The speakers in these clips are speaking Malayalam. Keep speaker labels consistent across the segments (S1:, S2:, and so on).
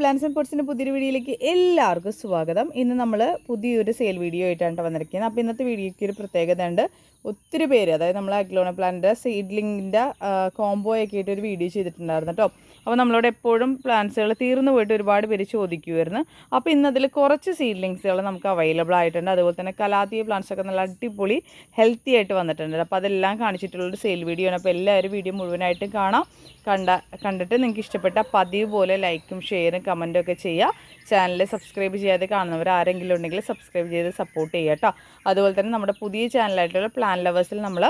S1: പ്ലാൻസ് ആൻഡ് പോർട്സിൻ്റെ പുതിയൊരു വീഡിയോയിലേക്ക് എല്ലാവർക്കും സ്വാഗതം ഇന്ന് നമ്മൾ പുതിയൊരു സെയിൽ വീഡിയോ ആയിട്ടാണ് വന്നിരിക്കുന്നത് അപ്പോൾ ഇന്നത്തെ വീഡിയോയ്ക്ക് ഒരു പ്രത്യേകത ഉണ്ട് ഒത്തിരി പേര് അതായത് നമ്മൾ അഗ്ലോണ പ്ലാന്റിൻ്റെ സീഡ്ലിങ്ങിൻ്റെ ഒക്കെ ആയിട്ട് ഒരു വീഡിയോ ചെയ്തിട്ടുണ്ടായിരുന്നു കേട്ടോ അപ്പോൾ നമ്മളോട് എപ്പോഴും പ്ലാന്റ്സുകൾ തീർന്നു പോയിട്ട് ഒരുപാട് പേര് ചോദിക്കുമായിരുന്നു അപ്പോൾ ഇന്നതിൽ കുറച്ച് സീഡ്ലിങ്സുകൾ നമുക്ക് അവൈലബിൾ ആയിട്ടുണ്ട് അതുപോലെ തന്നെ കലാതീയ പ്ലാന്റ്സൊക്കെ നല്ല അടിപൊളി ഹെൽത്തി ആയിട്ട് വന്നിട്ടുണ്ട് അപ്പോൾ അതെല്ലാം കാണിച്ചിട്ടുള്ളൊരു സെയിൽ വീഡിയോ ആണ് അപ്പോൾ എല്ലാവരും വീഡിയോ മുഴുവനായിട്ടും കാണാം കണ്ട കണ്ടിട്ട് നിങ്ങൾക്ക് ഇഷ്ടപ്പെട്ട പതിവ് പോലെ ലൈക്കും ഷെയറും കമൻറ്റും ഒക്കെ ചെയ്യുക ചാനൽ സബ്സ്ക്രൈബ് ചെയ്യാതെ കാണുന്നവർ ആരെങ്കിലും ഉണ്ടെങ്കിൽ സബ്സ്ക്രൈബ് ചെയ്ത് സപ്പോർട്ട് ചെയ്യുക കേട്ടോ അതുപോലെ തന്നെ നമ്മുടെ പുതിയ ചാനലായിട്ടുള്ള പ്ലാൻ ഫാൻ ലവേഴ്സിൽ നമ്മൾ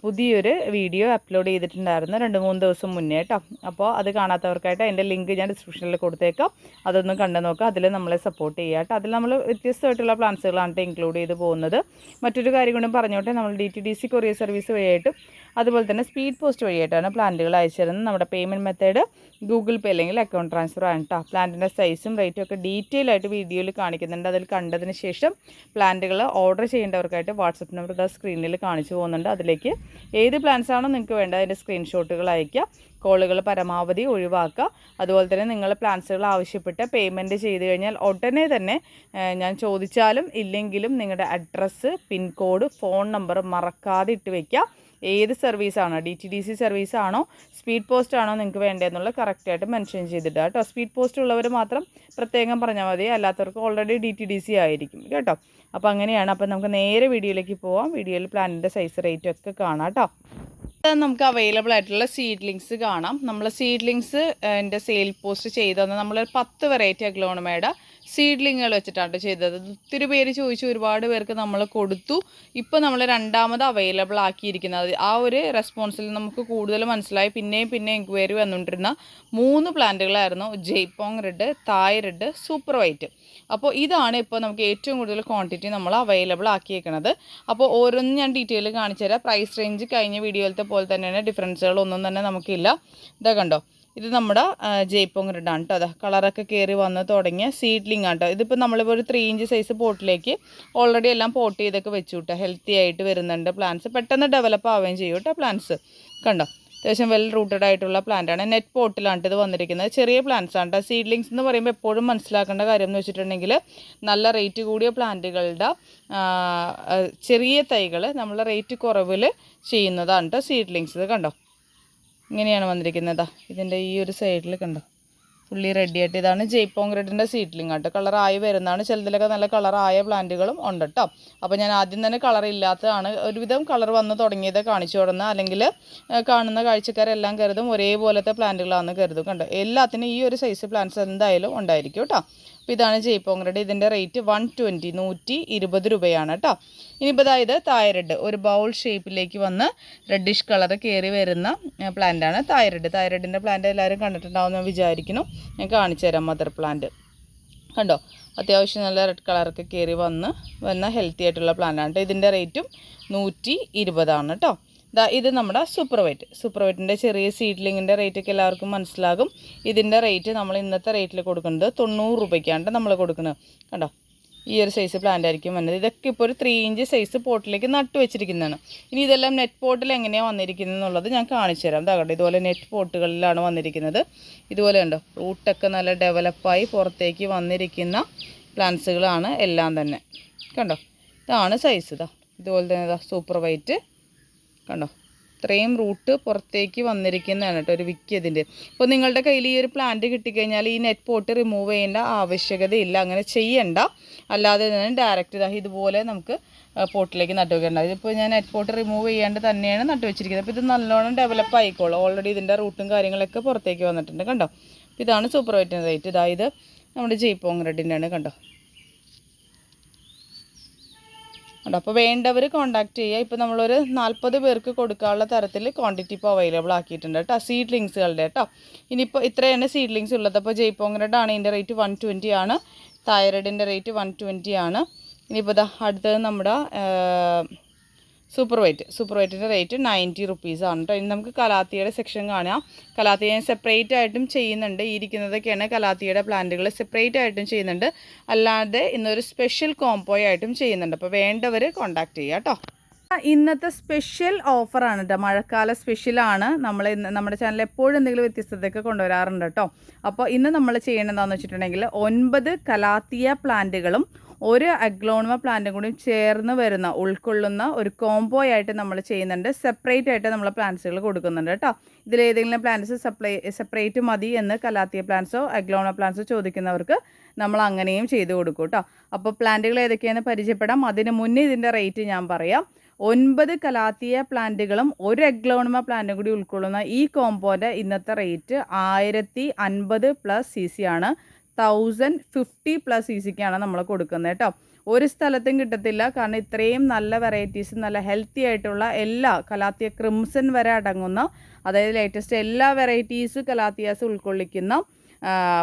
S1: പുതിയൊരു വീഡിയോ അപ്ലോഡ് ചെയ്തിട്ടുണ്ടായിരുന്നു രണ്ട് മൂന്ന് ദിവസം മുന്നേ കേട്ടോ അപ്പോൾ അത് കാണാത്തവർക്കായിട്ട് അതിൻ്റെ ലിങ്ക് ഞാൻ ഡിസ്ക്രിപ്ഷനിൽ കൊടുത്തേക്കാം അതൊന്ന് കണ്ടു നോക്കാം അതിൽ നമ്മളെ സപ്പോർട്ട് ചെയ്യുക കേട്ടോ അതിൽ നമ്മൾ വ്യത്യസ്തമായിട്ടുള്ള പ്ലാൻസുകളാണ് ഇൻക്ലൂഡ് ചെയ്ത് പോകുന്നത് മറ്റൊരു കാര്യം കൂടി പറഞ്ഞോട്ടെ നമ്മൾ D T D C courier service വഴിയായിട്ട് അതുപോലെ തന്നെ സ്പീഡ് പോസ്റ്റ് വഴിയായിട്ടാണ് പ്ലാന്റുകൾ അയച്ചു തരുന്നത് നമ്മുടെ പേയ്മെൻറ്റ് മെത്തേഡ് ഗൂഗിൾ പേ അല്ലെങ്കിൽ അക്കൗണ്ട് ട്രാൻസ്ഫർ ആണ് കേട്ടോ പ്ലാന്റിൻ്റെ സൈസും റേറ്റും ഒക്കെ ഡീറ്റെയിൽ ആയിട്ട് വീഡിയോയിൽ കാണിക്കുന്നുണ്ട് അതിൽ കണ്ടതിന് ശേഷം പ്ലാന്റുകൾ ഓർഡർ ചെയ്യേണ്ടവർക്കായിട്ട് വാട്സപ്പ് നമ്പർ ഇതാ സ്ക്രീനിൽ കാണിച്ചു പോകുന്നുണ്ട് അതിലേക്ക് ഏത് പ്ലാൻസ് ആണോ നിങ്ങൾക്ക് വേണ്ടത് അതിൻ്റെ സ്ക്രീൻഷോട്ടുകൾ അയയ്ക്കുക കോളുകൾ പരമാവധി ഒഴിവാക്കുക അതുപോലെ തന്നെ നിങ്ങൾ പ്ലാൻസുകൾ ആവശ്യപ്പെട്ട് പേയ്മെൻറ്റ് ചെയ്ത് കഴിഞ്ഞാൽ ഉടനെ തന്നെ ഞാൻ ചോദിച്ചാലും ഇല്ലെങ്കിലും നിങ്ങളുടെ അഡ്രസ്സ് പിൻകോഡ് ഫോൺ നമ്പർ മറക്കാതെ ഇട്ട് വയ്ക്കുക ഏത് സർവീസാണോ ഡി ടി ഡി സി ആണോ സ്പീഡ് പോസ്റ്റ് ആണോ നിങ്ങൾക്ക് വേണ്ടതെന്നുള്ള കറക്റ്റായിട്ട് മെൻഷൻ ചെയ്തിടുക കേട്ടോ സ്പീഡ് പോസ്റ്റ് ഉള്ളവർ മാത്രം പ്രത്യേകം പറഞ്ഞാൽ മതി അല്ലാത്തവർക്ക് already D T D C ആയിരിക്കും കേട്ടോ അപ്പോൾ അങ്ങനെയാണ് അപ്പോൾ നമുക്ക് നേരെ വീഡിയോയിലേക്ക് പോവാം വീഡിയോയിൽ പ്ലാനിൻ്റെ സൈസ് റേറ്റ് ഒക്കെ കാണാം കേട്ടോ നമുക്ക് അവൈലബിൾ ആയിട്ടുള്ള സീഡ്ലിങ്സ് കാണാം നമ്മൾ സീഡ്ലിങ്സ് എൻ്റെ സെയിൽ പോസ്റ്റ് ചെയ്തു തന്നെ നമ്മൾ പത്ത് വെറൈറ്റി അഗ്ലോണമേടെ സീഡ്ലിങ്ങുകൾ വെച്ചിട്ടാണ് ചെയ്തത് ഒത്തിരി പേര് ചോദിച്ചു ഒരുപാട് പേർക്ക് നമ്മൾ കൊടുത്തു ഇപ്പോൾ നമ്മൾ രണ്ടാമത് അവൈലബിൾ ആക്കിയിരിക്കുന്നത് ആ ഒരു റെസ്പോൺസിൽ നമുക്ക് കൂടുതൽ മനസ്സിലായി പിന്നെയും പിന്നെ എൻക്വയറി വന്നുകൊണ്ടിരുന്ന മൂന്ന് പ്ലാന്റുകളായിരുന്നു Jaipong red Thai red super white അപ്പോൾ ഇതാണ് ഇപ്പോൾ നമുക്ക് ഏറ്റവും കൂടുതൽ ക്വാണ്ടിറ്റി നമ്മൾ അവൈലബിൾ ആക്കിയേക്കുന്നത് അപ്പോൾ ഓരോന്നും ഞാൻ ഡീറ്റെയിൽ കാണിച്ചു തരാം പ്രൈസ് റേഞ്ച് കഴിഞ്ഞ വീഡിയോയിലത്തെ പോലെ തന്നെയാണ് ഡിഫറൻസുകൾ ഒന്നും തന്നെ നമുക്കില്ല ഇതാ കണ്ടോ ഇത് നമ്മുടെ ജയ്പോങ് റെഡാണ് കേട്ടോ അതാ കളറൊക്കെ കയറി വന്ന് തുടങ്ങിയ സീഡ്ലിംഗ് ആണ് കേട്ടോ ഇതിപ്പോൾ നമ്മളിപ്പോൾ ഒരു ത്രീ ഇഞ്ച് സൈസ് പോട്ടിലേക്ക് ഓൾറെഡി എല്ലാം പോട്ട് ചെയ്തൊക്കെ വെച്ചു കേട്ടോ ഹെൽത്തി ആയിട്ട് വരുന്നുണ്ട് പ്ലാന്റ്സ് പെട്ടെന്ന് ഡെവലപ്പ് ആവുകയും ചെയ്യും കേട്ടോ പ്ലാന്റ്സ് കണ്ടോ അത്യാവശ്യം വെൽ റൂട്ടഡ് ആയിട്ടുള്ള പ്ലാന്റ് ആണ് നെറ്റ് പോട്ടിലാണ് ഇത് വന്നിരിക്കുന്നത് ചെറിയ പ്ലാന്റ്സ് ആണ് സീഡ്ലിങ്സ് എന്ന് പറയുമ്പോൾ എപ്പോഴും മനസ്സിലാക്കേണ്ട കാര്യം എന്ന് വെച്ചിട്ടുണ്ടെങ്കിൽ നല്ല റേറ്റ് കൂടിയ പ്ലാന്റുകളുടെ ചെറിയ തൈകൾ നമ്മൾ റേറ്റ് കുറവിൽ ചെയ്യുന്നതാണ് സീഡ്ലിങ്സ് കണ്ടോ ഇങ്ങനെയാണ് വന്നിരിക്കുന്നത് ഇതിൻ്റെ ഈ ഒരു സൈഡിൽ കണ്ടോ ഫുള്ളി റെഡി ആയിട്ട് ഇതാണ് ജയ്പോങ്ക്രെഡിൻ്റെ സീഡ്ലിംഗ് കേട്ടോ കളറായി വരുന്നതാണ് ചിലതിലൊക്കെ നല്ല കളറായ പ്ലാന്റുകളും ഉണ്ട് കേട്ടോ അപ്പോൾ ഞാൻ ആദ്യം തന്നെ കളർ ഇല്ലാത്തതാണ് ഒരുവിധം കളർ വന്ന് തുടങ്ങിയത് കാണിച്ചു കൊടുന്ന അല്ലെങ്കിൽ കാണുന്ന കാഴ്ചക്കാരെല്ലാം കരുതും ഒരേപോലത്തെ പ്ലാന്റുകളാണെന്ന് കരുതും കണ്ടോ എല്ലാത്തിനും ഈ ഒരു സൈസ് പ്ലാന്റ്സ് എന്തായാലും ഉണ്ടായിരിക്കും കേട്ടോ അപ്പോൾ ഇതാണ് ജയ്പോങ്ക്രെഡ് ഇതിൻ്റെ റേറ്റ് വൺ ട്വൻറ്റി നൂറ്റി ഇരുപത് രൂപയാണ് കേട്ടോ ഇനിയിപ്പോൾ അതായത് തായറഡ് ഒരു ബൗൾ ഷേപ്പിലേക്ക് വന്ന് റെഡിഷ് കളർ കയറി വരുന്ന പ്ലാന്റാണ് തായറഡ് തായറഡിൻ്റെ പ്ലാന്റ് എല്ലാവരും കണ്ടിട്ടുണ്ടാവും എന്ന് വിചാരിക്കുന്നു ഞാൻ കാണിച്ചു തരാം മദർ പ്ലാന്റ് കണ്ടോ അത്യാവശ്യം നല്ല റെഡ് കളറൊക്കെ കയറി വന്ന് വന്ന ഹെൽത്തി ആയിട്ടുള്ള പ്ലാന്റാണ് കേട്ടോ ഇതിൻ്റെ റേറ്റും നൂറ്റി ഇരുപതാണ് കേട്ടോ ഇതാ ഇത് നമ്മുടെ സൂപ്പർ വൈറ്റ് സൂപ്പർ വൈറ്റിൻ്റെ ചെറിയ സീഡ്ലിങ്ങിൻ്റെ റേറ്റൊക്കെ എല്ലാവർക്കും മനസ്സിലാകും ഇതിൻ്റെ റേറ്റ് നമ്മൾ ഇന്നത്തെ റേറ്റിൽ കൊടുക്കുന്നത് തൊണ്ണൂറ് രൂപയ്ക്കാണ് നമ്മൾ കൊടുക്കുന്നത് കണ്ടോ ഈ ഒരു സൈസ് പ്ലാന്റ് ആയിരിക്കും വന്നത് ഇതൊക്കെ ഇപ്പോൾ ഒരു ത്രീ ഇഞ്ച് സൈസ് പോട്ടിലേക്ക് നട്ട് വെച്ചിരിക്കുന്നതാണ് ഇനി ഇതെല്ലാം നെറ്റ് പോട്ടിൽ എങ്ങനെയാണ് വന്നിരിക്കുന്നത് എന്നുള്ളത് ഞാൻ കാണിച്ചു തരാം തകട്ടെ ഇതുപോലെ നെറ്റ് പോട്ടുകളിലാണ് വന്നിരിക്കുന്നത് ഇതുപോലെ ഉണ്ടോ റൂട്ടൊക്കെ നല്ല ഡെവലപ്പായി പുറത്തേക്ക് വന്നിരിക്കുന്ന പ്ലാന്റ്സുകളാണ് എല്ലാം തന്നെ കണ്ടോ ഇതാണ് സൈസ് ഇതാ ഇതുപോലെ തന്നെ ഇതാ സൂപ്പർ വൈറ്റ് കണ്ടോ ഇത്രയും റൂട്ട് പുറത്തേക്ക് വന്നിരിക്കുന്നതാണ് കേട്ടോ ഒരു വിക്കി ഇതിൻ്റെ അപ്പോൾ നിങ്ങളുടെ കയ്യിൽ ഈ ഒരു പ്ലാന്റ് കിട്ടിക്കഴിഞ്ഞാൽ ഈ നെറ്റ് പോട്ട് റിമൂവ് ചെയ്യേണ്ട ആവശ്യകതയില്ല അങ്ങനെ ചെയ്യണ്ട അല്ലാതെ തന്നെ ഡയറക്റ്റ് ഇതാ ഇതുപോലെ നമുക്ക് പോട്ടിലേക്ക് നട്ടു ഇതിപ്പോൾ ഞാൻ നെറ്റ് പോട്ട് റിമൂവ് ചെയ്യാണ്ട് തന്നെയാണ് നട്ടുവെച്ചിരിക്കുന്നത് അപ്പോൾ ഇത് നല്ലോണം ഡെവലപ്പ് ആയിക്കോളും ഓൾറെഡി ഇതിൻ്റെ റൂട്ടും കാര്യങ്ങളൊക്കെ പുറത്തേക്ക് വന്നിട്ടുണ്ട് കണ്ടോ ഇതാണ് സൂപ്പർ വൈറ്റിൻ്റെ റേറ്റ് ഇതായത് നമ്മുടെ റെഡിൻ്റെ ആണ് കണ്ടോ കേട്ടോ അപ്പോൾ വേണ്ടവർ കോൺടാക്റ്റ് ചെയ്യുക ഇപ്പോൾ നമ്മളൊരു നാൽപ്പത് പേർക്ക് കൊടുക്കാനുള്ള തരത്തിൽ ക്വാണ്ടിറ്റി ഇപ്പോൾ അവൈലബിൾ ആക്കിയിട്ടുണ്ട് കേട്ടോ സീഡ്ലിങ്സുകളുടെ കേട്ടോ ഇനിയിപ്പോൾ ഇത്രയാണ് സീഡ്ലിങ്സ് ഉള്ളത് അപ്പോൾ ജയ്പോങ്ങരുടെ ആണ് ഇതിൻ്റെ റേറ്റ് വൺ ട്വൻറ്റി ആണ് തൈറോയിഡിൻ്റെ റേറ്റ് വൺ ട്വൻറ്റി ആണ് ഇനിയിപ്പോൾ അടുത്തത് നമ്മുടെ സൂപ്പർ വൈറ്റ് സൂപ്പർ വൈറ്റിൻ്റെ റേറ്റ് നയൻറ്റി ആണ് കേട്ടോ ഇനി നമുക്ക് കലാത്തിയുടെ സെക്ഷൻ കാണാം കലാത്തി ഞാൻ സെപ്പറേറ്റ് ആയിട്ടും ചെയ്യുന്നുണ്ട് ഈ ഇരിക്കുന്നതൊക്കെയാണ് കലാത്തിയുടെ പ്ലാന്റുകൾ സെപ്പറേറ്റ് ആയിട്ടും ചെയ്യുന്നുണ്ട് അല്ലാതെ ഇന്നൊരു സ്പെഷ്യൽ കോംപോയി ആയിട്ടും ചെയ്യുന്നുണ്ട് അപ്പോൾ വേണ്ടവർ കോൺടാക്റ്റ് ചെയ്യുക കേട്ടോ ഇന്നത്തെ സ്പെഷ്യൽ ഓഫറാണ് കേട്ടോ മഴക്കാല സ്പെഷ്യലാണ് നമ്മൾ ഇന്ന് നമ്മുടെ ചാനൽ എപ്പോഴും എന്തെങ്കിലും വ്യത്യസ്തതയൊക്കെ കൊണ്ടുവരാറുണ്ട് കേട്ടോ അപ്പോൾ ഇന്ന് നമ്മൾ ചെയ്യേണ്ടതെന്ന് വെച്ചിട്ടുണ്ടെങ്കിൽ ഒൻപത് കലാത്തിയ പ്ലാന്റുകളും ഒരു അഗ്ലോണിമ പ്ലാന്റും കൂടി ചേർന്ന് വരുന്ന ഉൾക്കൊള്ളുന്ന ഒരു കോംബോ ആയിട്ട് നമ്മൾ ചെയ്യുന്നുണ്ട് സെപ്പറേറ്റ് ആയിട്ട് നമ്മൾ പ്ലാന്റ്സുകൾ കൊടുക്കുന്നുണ്ട് കേട്ടോ ഇതിലേതെങ്കിലും പ്ലാന്റ്സ് സപ്ലൈ സെപ്പറേറ്റ് മതി എന്ന് കലാത്തിയ പ്ലാന്റ്സോ അഗ്ലോണ പ്ലാന്റ്സോ ചോദിക്കുന്നവർക്ക് നമ്മൾ അങ്ങനെയും ചെയ്തു കൊടുക്കും കേട്ടോ അപ്പോൾ പ്ലാന്റുകൾ ഏതൊക്കെയാണ് പരിചയപ്പെടാം അതിന് മുന്നേ ഇതിൻ്റെ റേറ്റ് ഞാൻ പറയാം ഒൻപത് കലാത്തിയ പ്ലാന്റുകളും ഒരു എഗ്ലോണിമ പ്ലാന്റും കൂടി ഉൾക്കൊള്ളുന്ന ഈ കോമ്പോൻ്റെ ഇന്നത്തെ റേറ്റ് ആയിരത്തി അൻപത് പ്ലസ് സി സി ആണ് തൗസൻഡ് ഫിഫ്റ്റി പ്ലസ് സിക്കാണ് നമ്മൾ കൊടുക്കുന്നത് കേട്ടോ ഒരു സ്ഥലത്തും കിട്ടത്തില്ല കാരണം ഇത്രയും നല്ല വെറൈറ്റീസ് നല്ല ഹെൽത്തി ആയിട്ടുള്ള എല്ലാ കലാത്തിയ ക്രിംസൺ വരെ അടങ്ങുന്ന അതായത് ലേറ്റസ്റ്റ് എല്ലാ വെറൈറ്റീസ് കലാത്തിയാസ് ഉൾക്കൊള്ളിക്കുന്ന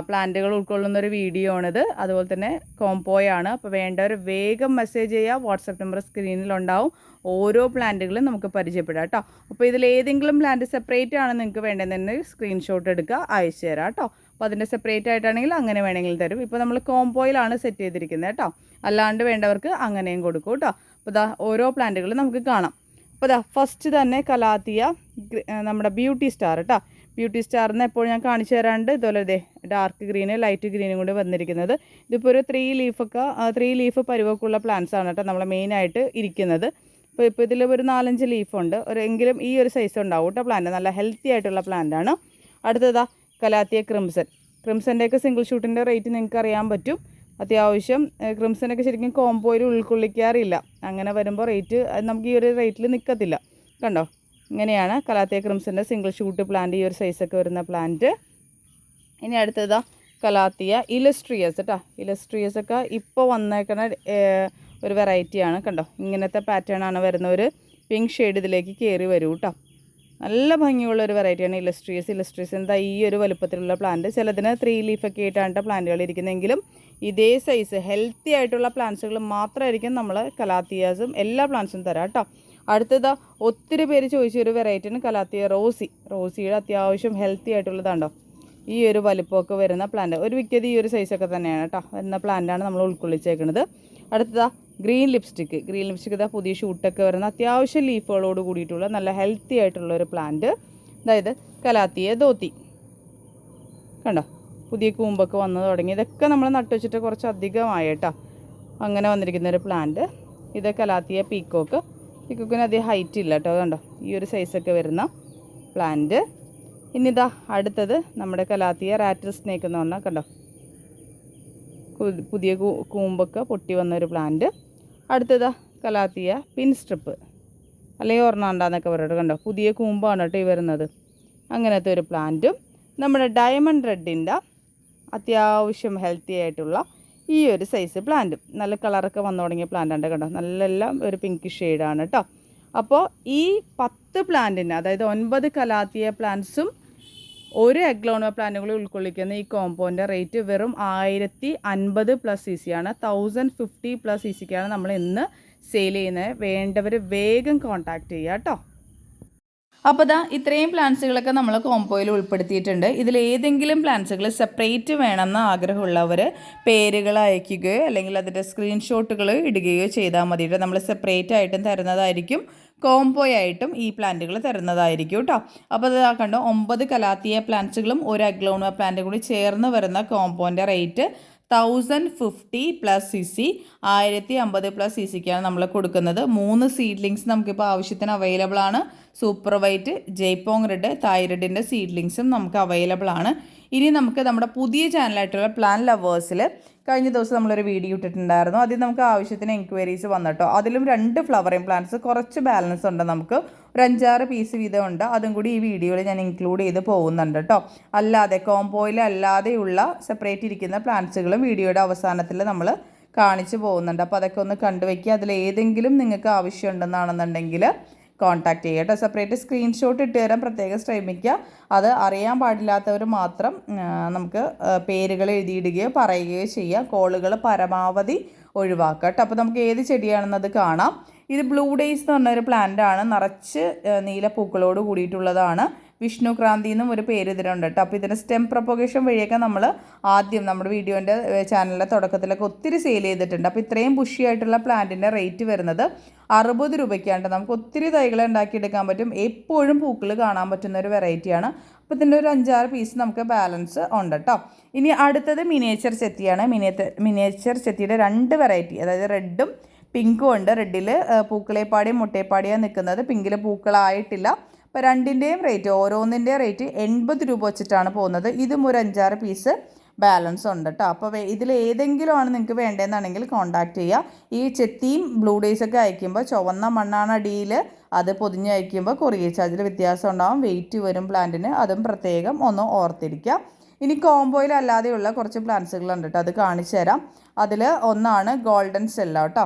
S1: പ്ലാന്റുകൾ ഉൾക്കൊള്ളുന്ന ഒരു വീഡിയോ ആണിത് അതുപോലെ തന്നെ കോംപോയാണ് അപ്പോൾ വേണ്ടവർ വേഗം മെസ്സേജ് ചെയ്യുക വാട്സപ്പ് നമ്പർ സ്ക്രീനിലുണ്ടാവും ഓരോ പ്ലാന്റുകളും നമുക്ക് പരിചയപ്പെടാം കേട്ടോ അപ്പോൾ ഇതിൽ ഏതെങ്കിലും പ്ലാന്റ് സെപ്പറേറ്റ് ആണ് നിങ്ങൾക്ക് തന്നെ സ്ക്രീൻഷോട്ട് എടുക്കുക അയച്ചു തരാം കേട്ടോ അപ്പോൾ അതിൻ്റെ സെപ്പറേറ്റ് ആയിട്ടാണെങ്കിൽ അങ്ങനെ വേണമെങ്കിൽ തരും ഇപ്പോൾ നമ്മൾ കോംബോയിലാണ് സെറ്റ് ചെയ്തിരിക്കുന്നത് കേട്ടോ അല്ലാണ്ട് വേണ്ടവർക്ക് അങ്ങനെയും കൊടുക്കും കേട്ടോ അപ്പോൾ ഇതാ ഓരോ പ്ലാന്റുകളും നമുക്ക് കാണാം അപ്പോൾ ഇതാ ഫസ്റ്റ് തന്നെ കലാത്തിയ നമ്മുടെ ബ്യൂട്ടി സ്റ്റാർ കേട്ടോ ബ്യൂട്ടി സ്റ്റാറിന്ന് എപ്പോഴും ഞാൻ കാണിച്ചു തരാണ്ട് ഇതുപോലെ ഇതേ ഡാർക്ക് ഗ്രീന് ലൈറ്റ് ഗ്രീനും കൂടി വന്നിരിക്കുന്നത് ഇതിപ്പോൾ ഒരു ത്രീ ലീഫൊക്കെ ത്രീ ലീഫ് പരുവൊക്കെയുള്ള പ്ലാന്റ്സ് ആണ് കേട്ടോ നമ്മൾ മെയിനായിട്ട് ഇരിക്കുന്നത് അപ്പോൾ ഇപ്പോൾ ഇതിൽ ഒരു നാലഞ്ച് ലീഫുണ്ട് ഒരു എങ്കിലും ഈ ഒരു സൈസ് ഉണ്ടാവും കേട്ടോ പ്ലാന്റ് നല്ല ഹെൽത്തി ആയിട്ടുള്ള പ്ലാന്റ് ആണ് അടുത്തതാ കലാത്തിയ ക്രിംസൺ ക്രിംസൻ്റെയൊക്കെ സിംഗിൾ ഷൂട്ടിൻ്റെ റേറ്റ് നിങ്ങൾക്ക് അറിയാൻ പറ്റും അത്യാവശ്യം ക്രിംസനൊക്കെ ശരിക്കും കോംബോയിൽ ഉൾക്കൊള്ളിക്കാറില്ല അങ്ങനെ വരുമ്പോൾ റേറ്റ് നമുക്ക് ഈ ഒരു റേറ്റിൽ നിൽക്കത്തില്ല കണ്ടോ ഇങ്ങനെയാണ് കലാത്തിയ ക്രിംസിൻ്റെ സിംഗിൾ ഷൂട്ട് പ്ലാന്റ് ഈ ഒരു സൈസൊക്കെ വരുന്ന പ്ലാന്റ് ഇനി അടുത്തതാ കലാത്തിയ ഇലസ്ട്രിയസ് കേട്ടോ ഇലസ്ട്രിയസ് ഒക്കെ ഇപ്പോൾ വന്നേക്കണ ഒരു വെറൈറ്റിയാണ് കണ്ടോ ഇങ്ങനത്തെ പാറ്റേൺ ആണ് വരുന്ന ഒരു പിങ്ക് ഷെയ്ഡ് ഇതിലേക്ക് കയറി വരൂ കേട്ടോ നല്ല ഭംഗിയുള്ള ഒരു വെറൈറ്റിയാണ് ഇലസ്ട്രിയസ് ഇലസ്ട്രിയസ് എന്താ ഈ ഒരു വലുപ്പത്തിലുള്ള പ്ലാന്റ് ചിലതിന് ത്രീ ലീഫൊക്കെ ആയിട്ടാണ് പ്ലാന്റുകൾ ഇരിക്കുന്നതെങ്കിലും ഇതേ സൈസ് ഹെൽത്തി ആയിട്ടുള്ള പ്ലാന്റ്സുകൾ മാത്രമായിരിക്കും നമ്മൾ കലാത്തിയാസും എല്ലാ പ്ലാന്റ്സും തരാം കേട്ടോ അടുത്തത് ഒത്തിരി പേര് ചോദിച്ച ഒരു വെറൈറ്റിയാണ് കലാത്തിയ റോസി റോസിയുടെ അത്യാവശ്യം ഹെൽത്തി ആയിട്ടുള്ളതാണ്ടോ ഈ ഒരു വലിപ്പമൊക്കെ വരുന്ന പ്ലാന്റ് ഒരു വിക്കത് ഈ ഒരു സൈസൊക്കെ തന്നെയാണ് കേട്ടോ വരുന്ന പ്ലാന്റാണ് നമ്മൾ ഉൾക്കൊള്ളിച്ചേക്കുന്നത് അടുത്തത് ഗ്രീൻ ലിപ്സ്റ്റിക്ക് ഗ്രീൻ ലിപ്സ്റ്റിക്ക് ഇതാ പുതിയ ഷൂട്ടൊക്കെ വരുന്ന അത്യാവശ്യം ലീഫുകളോട് കൂടിയിട്ടുള്ള നല്ല ഹെൽത്തി ആയിട്ടുള്ള ഒരു പ്ലാന്റ് അതായത് കലാത്തിയ ധോത്തി കണ്ടോ പുതിയ കൂമ്പൊക്കെ വന്നു തുടങ്ങി ഇതൊക്കെ നമ്മൾ നട്ടുവെച്ചിട്ട് കുറച്ച് അധികമായി അങ്ങനെ വന്നിരിക്കുന്ന ഒരു പ്ലാന്റ് ഇത് കലാത്തിയ പീക്കോക്ക് ഈ കുക്കിന് അധികം ഹൈറ്റ് ഇല്ല കേട്ടോ കണ്ടോ ഈ ഒരു സൈസൊക്കെ വരുന്ന പ്ലാന്റ് ഇനിതാ അടുത്തത് നമ്മുടെ കലാത്തിയ റാറ്റർ സ്നേക്ക് എന്ന് പറഞ്ഞാൽ കണ്ടോ പുതിയ കൂമ്പൊക്കെ പൊട്ടി വന്ന ഒരു പ്ലാന്റ് അടുത്തതാ കലാത്തിയ പിൻ സ്ട്രിപ്പ് അല്ലെങ്കിൽ ഓർണാണ്ടെന്നൊക്കെ പറയട്ടെ കണ്ടോ പുതിയ കൂമ്പാണ് കേട്ടോ ഈ വരുന്നത് അങ്ങനത്തെ ഒരു പ്ലാന്റും നമ്മുടെ ഡയമണ്ട് റെഡിൻ്റെ അത്യാവശ്യം ഹെൽത്തി ആയിട്ടുള്ള ഈ ഒരു സൈസ് പ്ലാന്റും നല്ല കളറൊക്കെ വന്നു തുടങ്ങിയ പ്ലാന്റാണ് കേട്ടോ നല്ല എല്ലാം ഒരു പിങ്ക് ഷെയ്ഡാണ് കേട്ടോ അപ്പോൾ ഈ പത്ത് പ്ലാന്റിന് അതായത് ഒൻപത് കലാത്തിയ പ്ലാന്റ്സും ഒരു എഗ്ലോണ പ്ലാന്റുകളും ഉൾക്കൊള്ളിക്കുന്ന ഈ കോമ്പോൻ്റെ റേറ്റ് വെറും ആയിരത്തി അൻപത് പ്ലസ് സി സി ആണ് തൗസൻഡ് ഫിഫ്റ്റി പ്ലസ് സി സിക്കാണ് നമ്മൾ ഇന്ന് സെയിൽ ചെയ്യുന്നത് വേണ്ടവർ വേഗം കോൺടാക്റ്റ് ചെയ്യുക കേട്ടോ അപ്പോൾ ഇതാ ഇത്രയും പ്ലാന്റ്സുകളൊക്കെ നമ്മൾ കോംബോയിൽ ഉൾപ്പെടുത്തിയിട്ടുണ്ട് ഇതിൽ ഏതെങ്കിലും പ്ലാൻസുകൾ സെപ്പറേറ്റ് വേണമെന്ന് ആഗ്രഹമുള്ളവർ പേരുകൾ അയക്കുകയോ അല്ലെങ്കിൽ അതിൻ്റെ സ്ക്രീൻഷോട്ടുകൾ ഇടുകയോ ചെയ്താൽ മതി നമ്മൾ സെപ്പറേറ്റ് ആയിട്ടും തരുന്നതായിരിക്കും കോംബോ ആയിട്ടും ഈ പ്ലാന്റുകൾ തരുന്നതായിരിക്കും കേട്ടോ അപ്പോൾ ഇത് കണ്ടോ ഒമ്പത് കലാത്തിയ പ്ലാന്റ്സുകളും ഒരു അഗ്ലോണ പ്ലാന്റും കൂടി ചേർന്ന് വരുന്ന കോംബോൻ്റെ rate thousand fifty plus C C ആയിരത്തി അമ്പത് പ്ലസ് സി സിക്കാണ് നമ്മൾ കൊടുക്കുന്നത് മൂന്ന് സീഡ്ലിങ്സ് നമുക്കിപ്പോൾ ആവശ്യത്തിന് അവൈലബിൾ ആണ് സൂപ്പർ വൈറ്റ് ജയ്പോങ് റെഡ് തൈറോയിഡിൻ്റെ സീഡ്ലിങ്സും നമുക്ക് അവൈലബിൾ ആണ് ഇനി നമുക്ക് നമ്മുടെ പുതിയ ചാനലായിട്ടുള്ള പ്ലാൻ ലവേഴ്സിൽ കഴിഞ്ഞ ദിവസം നമ്മളൊരു വീഡിയോ ഇട്ടിട്ടുണ്ടായിരുന്നു അതിൽ നമുക്ക് ആവശ്യത്തിന് എൻക്വയറീസ് വന്നിട്ടോ അതിലും രണ്ട് ഫ്ലവറിങ് പ്ലാന്റ്സ് കുറച്ച് ബാലൻസ് ഉണ്ട് നമുക്ക് ഒരു അഞ്ചാറ് പീസ് വീതം ഉണ്ട് അതും കൂടി ഈ വീഡിയോയിൽ ഞാൻ ഇൻക്ലൂഡ് ചെയ്ത് പോകുന്നുണ്ട് കേട്ടോ അല്ലാതെ കോംബോയിൽ അല്ലാതെയുള്ള സെപ്പറേറ്റ് ഇരിക്കുന്ന പ്ലാന്റ്സുകളും വീഡിയോയുടെ അവസാനത്തിൽ നമ്മൾ കാണിച്ചു പോകുന്നുണ്ട് അപ്പോൾ അതൊക്കെ ഒന്ന് കണ്ടുവയ്ക്കുക അതിൽ ഏതെങ്കിലും നിങ്ങൾക്ക് ആവശ്യമുണ്ടെന്നാണെന്നുണ്ടെങ്കിൽ കോൺടാക്ട് ചെയ്യുക കേട്ടോ സെപ്പറേറ്റ് സ്ക്രീൻഷോട്ട് ഇട്ട് തരാൻ പ്രത്യേകം ശ്രമിക്കുക അത് അറിയാൻ പാടില്ലാത്തവർ മാത്രം നമുക്ക് പേരുകൾ എഴുതിയിടുകയോ പറയുകയോ ചെയ്യുക കോളുകൾ പരമാവധി ഒഴിവാക്കുക കേട്ടോ അപ്പോൾ നമുക്ക് ഏത് ചെടിയാണെന്നത് കാണാം ഇത് ബ്ലൂ ഡേയ്സ് എന്ന് പറഞ്ഞൊരു പ്ലാന്റ് ആണ് നിറച്ച് നീല പൂക്കളോട് കൂടിയിട്ടുള്ളതാണ് വിഷ്ണുക്രാന്തി എന്നും ഒരു പേര് ഇതിനുണ്ട് കേട്ടോ അപ്പോൾ ഇതിൻ്റെ സ്റ്റെം പ്രൊപ്പഗേഷൻ വഴിയൊക്കെ നമ്മൾ ആദ്യം നമ്മുടെ വീഡിയോൻ്റെ ചാനലിൻ്റെ തുടക്കത്തിലൊക്കെ ഒത്തിരി സെയിൽ ചെയ്തിട്ടുണ്ട് അപ്പോൾ ഇത്രയും ബുഷിയായിട്ടുള്ള പ്ലാന്റിൻ്റെ റേറ്റ് വരുന്നത് അറുപത് രൂപയ്ക്കാണ്ട് നമുക്ക് ഒത്തിരി തൈകൾ ഉണ്ടാക്കിയെടുക്കാൻ പറ്റും എപ്പോഴും പൂക്കൾ കാണാൻ പറ്റുന്ന ഒരു വെറൈറ്റിയാണ് അപ്പോൾ ഇതിൻ്റെ ഒരു അഞ്ചാറ് പീസ് നമുക്ക് ബാലൻസ് ഉണ്ട് കേട്ടോ ഇനി അടുത്തത് മിനിയേച്ചർ ചെത്തിയാണ് മിനിയേച്ചർ മിനിയേച്ചർ ചെത്തിയുടെ രണ്ട് വെറൈറ്റി അതായത് റെഡും പിങ്കും ഉണ്ട് റെഡിൽ പൂക്കളെപ്പാടിയും മുട്ടയെപ്പാടിയാണ് നിൽക്കുന്നത് പിങ്കിൽ പൂക്കളായിട്ടില്ല അപ്പോൾ രണ്ടിൻ്റെയും റേറ്റ് ഓരോന്നിൻ്റെയും റേറ്റ് എൺപത് രൂപ വെച്ചിട്ടാണ് പോകുന്നത് ഇതും ഒരു അഞ്ചാറ് പീസ് ബാലൻസ് ഉണ്ട് കേട്ടോ അപ്പോൾ ഇതിൽ ഏതെങ്കിലും ആണ് നിങ്ങൾക്ക് വേണ്ടതെന്നാണെങ്കിൽ കോണ്ടാക്ട് ചെയ്യുക ഈ ചെത്തിയും ബ്ലൂ ഡേയ്സൊക്കെ അയക്കുമ്പോൾ ചുവന്ന മണ്ണാണ് അടിയിൽ അത് പൊതിഞ്ഞ് അയക്കുമ്പോൾ കൊറിയർ ചാർജിൽ വ്യത്യാസം ഉണ്ടാവും വെയിറ്റ് വരും പ്ലാന്റിന് അതും പ്രത്യേകം ഒന്ന് ഓർത്തിരിക്കുക ഇനി കോംബോയിൽ അല്ലാതെയുള്ള കുറച്ച് പ്ലാന്റ്സുകളുണ്ട് കേട്ടോ അത് കാണിച്ചു തരാം അതിൽ ഒന്നാണ് ഗോൾഡൻ സെല്ലോ കേട്ടോ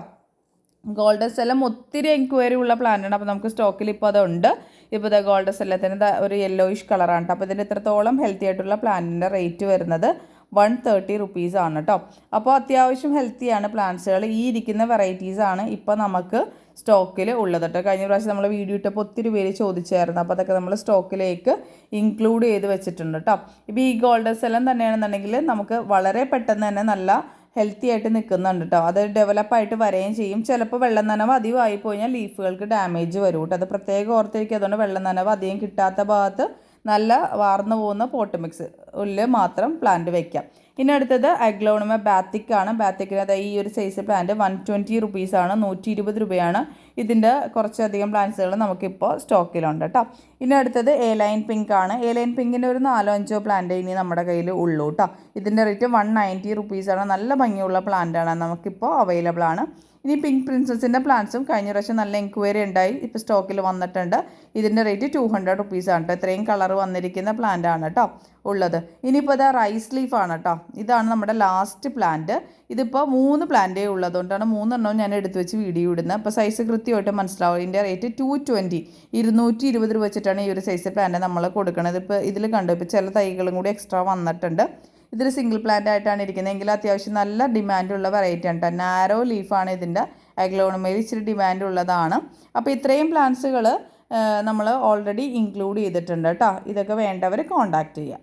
S1: ഗോൾഡസ് എല്ലാം ഒത്തിരി എൻക്വയറി ഉള്ള പ്ലാന്റാണ് അപ്പോൾ നമുക്ക് സ്റ്റോക്കിൽ ഇപ്പോൾ അതുണ്ട് ഇപ്പോൾ ഇത് ഗോൾഡസ് സെല്ലത്തിന് ഒരു യെല്ലോയിഷ് കളറാണ് അപ്പോൾ ഇതിൻ്റെ ഇത്രത്തോളം ഹെൽത്തി ആയിട്ടുള്ള പ്ലാന്റിൻ്റെ റേറ്റ് വരുന്നത് വൺ തേർട്ടി റുപ്പീസ് ആണ് കേട്ടോ അപ്പോൾ അത്യാവശ്യം ഹെൽത്തിയാണ് പ്ലാന്റ്സുകൾ ഈ ഇരിക്കുന്ന വെറൈറ്റീസാണ് ഇപ്പോൾ നമുക്ക് സ്റ്റോക്കിൽ ഉള്ളത് കേട്ടോ കഴിഞ്ഞ പ്രാവശ്യം നമ്മൾ വീഡിയോ ഇട്ടപ്പോൾ ഒത്തിരി പേര് ചോദിച്ചായിരുന്നു അപ്പോൾ അതൊക്കെ നമ്മൾ സ്റ്റോക്കിലേക്ക് ഇൻക്ലൂഡ് ചെയ്ത് വെച്ചിട്ടുണ്ട് കേട്ടോ ഇപ്പോൾ ഈ ഗോൾഡസ് സെല്ലം തന്നെയാണെന്നുണ്ടെങ്കിൽ നമുക്ക് വളരെ പെട്ടെന്ന് തന്നെ നല്ല ഹെൽത്തി ആയിട്ട് നിൽക്കുന്നുണ്ട് കേട്ടോ അത് ഡെവലപ്പായിട്ട് വരുകയും ചെയ്യും ചിലപ്പോൾ വെള്ളം നനവ് അധികമായി പോയാൽ ലീഫുകൾക്ക് ഡാമേജ് വരും കേട്ടോ അത് പ്രത്യേകം ഓർത്തിരിക്കുക അതുകൊണ്ട് വെള്ളം നനവ് അധികം കിട്ടാത്ത ഭാഗത്ത് നല്ല വാർന്നു പോകുന്ന പോട്ട് മിക്സ് ഉള്ളിൽ മാത്രം പ്ലാന്റ് വയ്ക്കാം ഇനി അടുത്തത് അഗ്ലോണമ ബാത്തിക്കാണ് ബാത്തിക്കിന് അതായത് ഈ ഒരു സൈസ് പ്ലാന്റ് വൺ ട്വൻറ്റി റുപ്പീസാണ് നൂറ്റി ഇരുപത് രൂപയാണ് ഇതിൻ്റെ കുറച്ചധികം പ്ലാന്റ്സുകൾ നമുക്കിപ്പോൾ സ്റ്റോക്കിലുണ്ട് കേട്ടോ ഇനി അടുത്തത് എ ലൈൻ പിങ്ക് ആണ് എ ലൈൻ പിങ്കിൻ്റെ ഒരു നാലോ അഞ്ചോ പ്ലാന്റ് ഇനി നമ്മുടെ കയ്യിൽ ഉള്ളൂ കേട്ടോ ഇതിൻ്റെ റേറ്റ് വൺ നയൻറ്റി റുപ്പീസാണ് നല്ല ഭംഗിയുള്ള പ്ലാന്റ് ആണ് നമുക്കിപ്പോൾ അവൈലബിൾ ആണ് ഇനി പിങ്ക് പ്രിൻസസിൻ്റെ പ്ലാന്റ്സും കഴിഞ്ഞ പ്രാവശ്യം നല്ല എൻക്വയറി ഉണ്ടായി ഇപ്പോൾ സ്റ്റോക്കിൽ വന്നിട്ടുണ്ട് ഇതിൻ്റെ റേറ്റ് ടു ഹൺഡ്രഡ് ആണ് കേട്ടോ ഇത്രയും കളർ വന്നിരിക്കുന്ന പ്ലാന്റ് ആണ് കേട്ടോ ഉള്ളത് ഇനിയിപ്പോൾ ഇതാ റൈസ് ലീഫാണ് കേട്ടോ ഇതാണ് നമ്മുടെ ലാസ്റ്റ് പ്ലാന്റ് ഇതിപ്പോൾ മൂന്ന് പ്ലാന്റേ ഉള്ളതുകൊണ്ടാണ് മൂന്നെണ്ണവും ഞാൻ എടുത്തു വെച്ച് വീഡിയോ ഇടുന്നത് അപ്പോൾ സൈസ് കൃത്യമായിട്ട് മനസ്സിലാവും ഇതിൻ്റെ റേറ്റ് ടു ട്വൻറ്റി ഇരുന്നൂറ്റി ഇരുപത് രൂപ വെച്ചിട്ടാണ് ഈ ഒരു സൈസ് പ്ലാന്റ് നമ്മൾ കൊടുക്കുന്നത് ഇപ്പോൾ ഇതിൽ കണ്ടു ഇപ്പോൾ ചില തൈകളും കൂടി എക്സ്ട്രാ വന്നിട്ടുണ്ട് ഇതൊരു സിംഗിൾ പ്ലാന്റ് ആയിട്ടാണ് ഇരിക്കുന്നത് എങ്കിൽ അത്യാവശ്യം നല്ല ഡിമാൻഡുള്ള വെറൈറ്റി ആണ് കേട്ടോ നാരോ ലീഫാണ് ഇതിൻ്റെ അഗ്ലോണമയിൽ ഇച്ചിരി ഡിമാൻഡ് ഉള്ളതാണ് അപ്പോൾ ഇത്രയും പ്ലാന്റ്സുകൾ നമ്മൾ ഓൾറെഡി ഇൻക്ലൂഡ് ചെയ്തിട്ടുണ്ട് കേട്ടോ ഇതൊക്കെ വേണ്ടവർ കോണ്ടാക്ട് ചെയ്യുക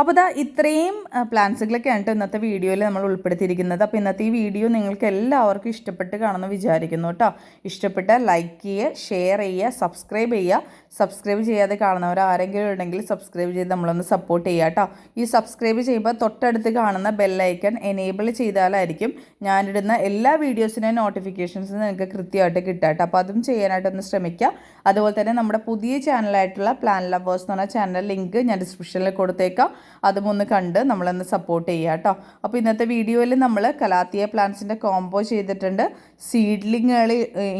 S1: അപ്പോൾ ഇതാ ഇത്രയും ആണ് കേട്ടോ ഇന്നത്തെ വീഡിയോയിൽ നമ്മൾ ഉൾപ്പെടുത്തിയിരിക്കുന്നത് അപ്പോൾ ഇന്നത്തെ ഈ വീഡിയോ നിങ്ങൾക്ക് എല്ലാവർക്കും ഇഷ്ടപ്പെട്ട് കാണുമെന്ന് വിചാരിക്കുന്നു കേട്ടോ ഇഷ്ടപ്പെട്ട ലൈക്ക് ചെയ്യുക ഷെയർ ചെയ്യുക സബ്സ്ക്രൈബ് ചെയ്യുക സബ്സ്ക്രൈബ് ചെയ്യാതെ കാണുന്നവർ ആരെങ്കിലും ഉണ്ടെങ്കിൽ സബ്സ്ക്രൈബ് ചെയ്ത് നമ്മളൊന്ന് സപ്പോർട്ട് ചെയ്യുക കേട്ടോ ഈ സബ്സ്ക്രൈബ് ചെയ്യുമ്പോൾ തൊട്ടടുത്ത് കാണുന്ന ബെല്ലൈക്കൺ എനേബിൾ ചെയ്താലായിരിക്കും ഞാനിടുന്ന എല്ലാ വീഡിയോസിൻ്റെ നോട്ടിഫിക്കേഷൻസ് നിങ്ങൾക്ക് കൃത്യമായിട്ട് കിട്ടുക കേട്ടോ അപ്പോൾ അതും ചെയ്യാനായിട്ടൊന്ന് ശ്രമിക്കുക അതുപോലെ തന്നെ നമ്മുടെ പുതിയ ചാനലായിട്ടുള്ള പ്ലാൻ ലവേഴ്സ് എന്ന് പറഞ്ഞ ചാനൽ ലിങ്ക് ഞാൻ ഡിസ്ക്രിപ്ഷനിൽ കൊടുത്തേക്കാം അതും ഒന്ന് കണ്ട് നമ്മളൊന്ന് സപ്പോർട്ട് ചെയ്യുക കേട്ടോ അപ്പോൾ ഇന്നത്തെ വീഡിയോയിൽ നമ്മൾ കലാത്തിയ പ്ലാൻസിൻ്റെ കോംബോ ചെയ്തിട്ടുണ്ട് സീഡ്ലിങ്ങുകൾ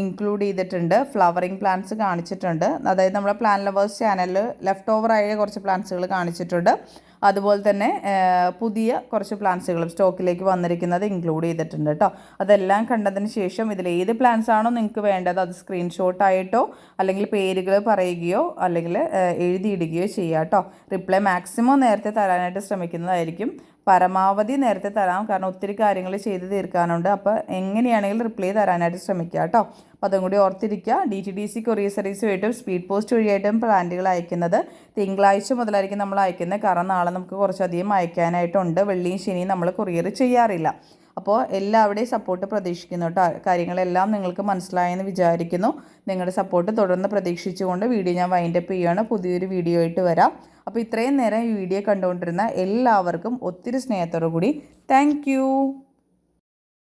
S1: ഇൻക്ലൂഡ് ചെയ്തിട്ടുണ്ട് ഫ്ലവറിങ് പ്ലാന്റ്സ് കാണിച്ചിട്ടുണ്ട് അതായത് നമ്മുടെ പ്ലാൻ ലവേഴ്സ് ചാനലിൽ ലെഫ്റ്റ് ഓവർ ആയ കുറച്ച് പ്ലാന്റ്സുകൾ കാണിച്ചിട്ടുണ്ട് അതുപോലെ തന്നെ പുതിയ കുറച്ച് പ്ലാന്റ്സുകളും സ്റ്റോക്കിലേക്ക് വന്നിരിക്കുന്നത് ഇൻക്ലൂഡ് ചെയ്തിട്ടുണ്ട് കേട്ടോ അതെല്ലാം കണ്ടതിന് ശേഷം ഇതിൽ ഏത് പ്ലാന്റ്സ് ആണോ നിങ്ങൾക്ക് വേണ്ടത് അത് സ്ക്രീൻഷോട്ട് ആയിട്ടോ അല്ലെങ്കിൽ പേരുകൾ പറയുകയോ അല്ലെങ്കിൽ എഴുതിയിടുകയോ ചെയ്യാം കേട്ടോ റിപ്ലൈ മാക്സിമം നേരത്തെ തരാനായിട്ട് ശ്രമിക്കുന്നതായിരിക്കും പരമാവധി നേരത്തെ തരാം കാരണം ഒത്തിരി കാര്യങ്ങൾ ചെയ്ത് തീർക്കാനുണ്ട് അപ്പോൾ എങ്ങനെയാണെങ്കിലും റിപ്ലൈ തരാനായിട്ട് ശ്രമിക്കുക കേട്ടോ അപ്പോൾ അതും കൂടി ഓർത്തിരിക്കുക D T D C courier വഴിയിട്ടും സ്പീഡ് പോസ്റ്റ് വഴിയായിട്ടും പ്ലാന്റുകൾ അയക്കുന്നത് തിങ്കളാഴ്ച മുതലായിരിക്കും നമ്മൾ അയക്കുന്നത് കാരണം നാളെ നമുക്ക് കുറച്ചധികം അയക്കാനായിട്ടുണ്ട് വെള്ളിയും ശനിയും നമ്മൾ കൊറിയർ ചെയ്യാറില്ല അപ്പോൾ എല്ലാവരുടെയും സപ്പോർട്ട് പ്രതീക്ഷിക്കുന്നു കേട്ടോ കാര്യങ്ങളെല്ലാം നിങ്ങൾക്ക് മനസ്സിലായെന്ന് വിചാരിക്കുന്നു നിങ്ങളുടെ സപ്പോർട്ട് തുടർന്ന് പ്രതീക്ഷിച്ചുകൊണ്ട് വീഡിയോ ഞാൻ വൈൻഡപ്പ് ചെയ്യുകയാണ് പുതിയൊരു വീഡിയോ ആയിട്ട് വരാം അപ്പോൾ ഇത്രയും നേരം ഈ വീഡിയോ കണ്ടുകൊണ്ടിരുന്ന എല്ലാവർക്കും ഒത്തിരി സ്നേഹത്തോടു കൂടി താങ്ക്